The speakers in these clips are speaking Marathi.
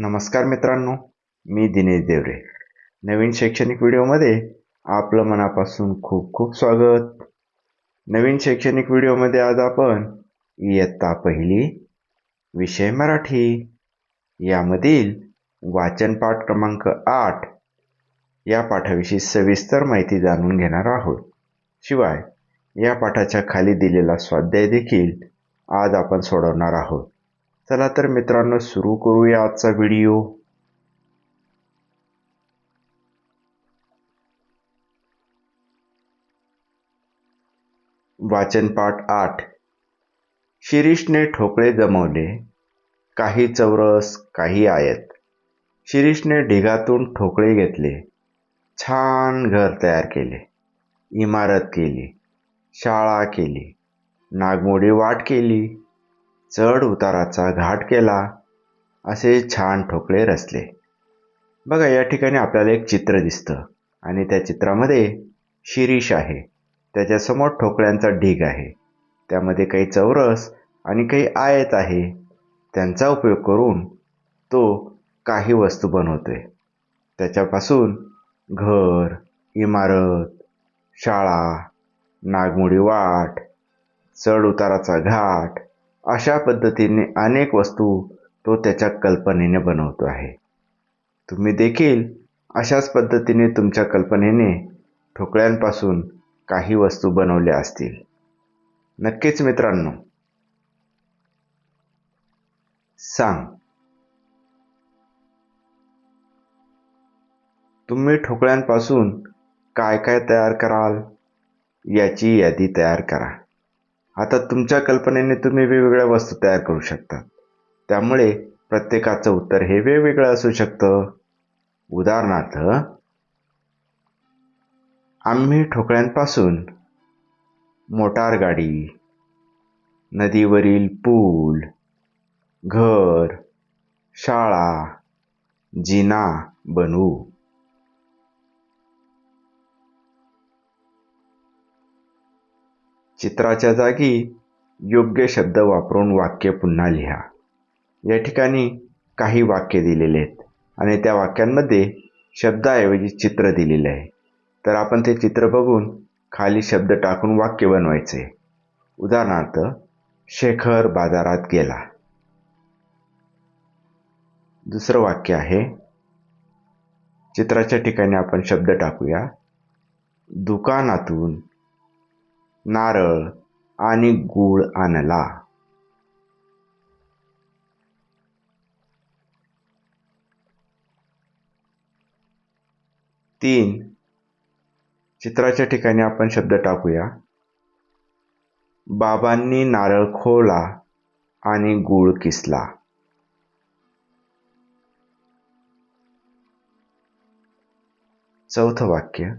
नमस्कार मित्रांनो मी दिनेश देवरे. नवीन शैक्षणिक व्हिडिओमध्ये आपलं मनापासून खूप खूप स्वागत. नवीन शैक्षणिक व्हिडिओमध्ये आज आपण इयत्ता पहिली विषय मराठी. यामधील वाचन पाठ क्रमांक आठ या पाठाविषयी सविस्तर माहिती जाणून घेणार आहोत. शिवाय या पाठाच्या खाली दिलेला स्वाध्याय देखील आज आपण सोडवणार आहोत. चला तर मित्रांनो सुरू करूया आजचा व्हिडिओ. वाचन पाठ आठ. शिरीषने ठोकळे जमवले. काही चौरस काही आयत. शिरीषने ढिगातून ठोकळे घेतले. छान घर तयार केले. इमारत केली. शाळा केली. नागमोडी वाट केली. चढ उताराचा घाट केला असे छान ठोकळे रचले. बघा या ठिकाणी आपल्याला एक चित्र दिसतं आणि त्या चित्रामध्ये शिरीष आहे. त्याच्यासमोर ठोकळ्यांचा ढीग आहे. त्यामध्ये काही चौरस आणि काही आयत आहे. त्यांचा उपयोग करून तो काही वस्तू बनवतोय. त्याच्यापासून घर इमारत शाळा नागमोडी वाट चढ उताराचा घाट अशा पद्धतीने अनेक वस्तू तो त्याच्या कल्पनेने बनवतो आहे. तुम्ही देखील अशाच पद्धतीने तुमच्या कल्पनेने ठोकळ्यांपासून काही वस्तू बनवल्या असतील. नक्कीच मित्रांनो. सांग. तुम्ही ठोकळ्यांपासून काय काय तयार कराल? याची यादी तयार करा. आता तुमच्या कल्पनेने तुम्ही वेगवेगळ्या वस्तू तयार करू शकता. त्यामुळे प्रत्येकाचं उत्तर हे वेगवेगळं असू शकतं. उदाहरणार्थ आम्ही ठोकळ्यांपासून मोटार गाडी नदीवरील पूल घर शाळा जिना बनवू. चित्राच्या जागी योग्य शब्द वापरून वाक्य पुन्हा लिहा. या ठिकाणी काही वाक्य दिलेले आहेत आणि त्या वाक्यांमध्ये शब्दाऐवजी चित्र दिलेले आहे. तर आपण ते चित्र बघून खाली शब्द टाकून वाक्य बनवायचे. उदाहरणार्थ शेखर बाजारात गेला. दुसरं वाक्य आहे चित्राच्या ठिकाणी आपण शब्द टाकूया. दुकानातून नारळ आणि गूळ आणला. तीन. चित्राच्या ठिकाणी आपण शब्द टाकूया. बाबांनी नारळ खोळला आणि गूळ किसला. चौथं वाक्य.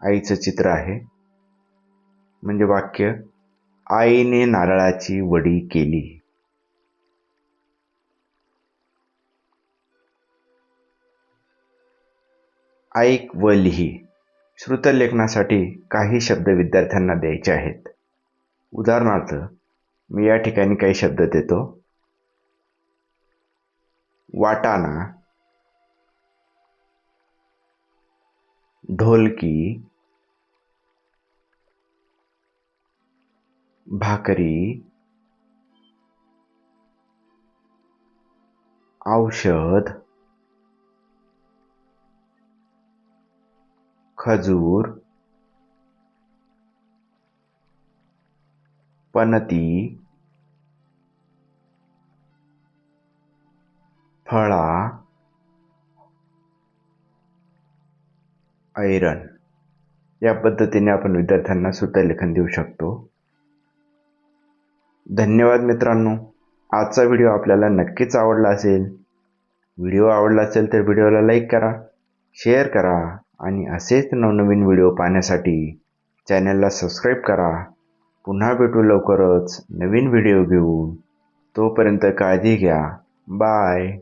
आईचं चित्र आहे. म्हणजे वाक्य आईने नारळाची वडी केली. ऐक व लिही. श्रुतलेखनासाठी काही शब्द विद्यार्थ्यांना द्यायचे आहेत. उदाहरणार्थ मी या ठिकाणी काही शब्द देतो. वाटाणा ढोलकी भाकरी औषध खजूर पनती फळा ऐरन या पद्धतीने आपण विद्यार्थ्यांना सूत्रलेखन देऊ शकतो. धन्यवाद मित्रांनो. आजचा व्हिडिओ आपल्याला नक्कीच आवडला असेल. व्हिडिओ आवडला असेल तर व्हिडिओला लाईक करा शेअर करा आणि असेच नवनवीन व्हिडिओ पाहण्यासाठी चॅनलला सबस्क्राईब करा. पुन्हा भेटू लवकरच नवीन व्हिडिओ घेऊन. तोपर्यंत काळजी घ्या. बाय.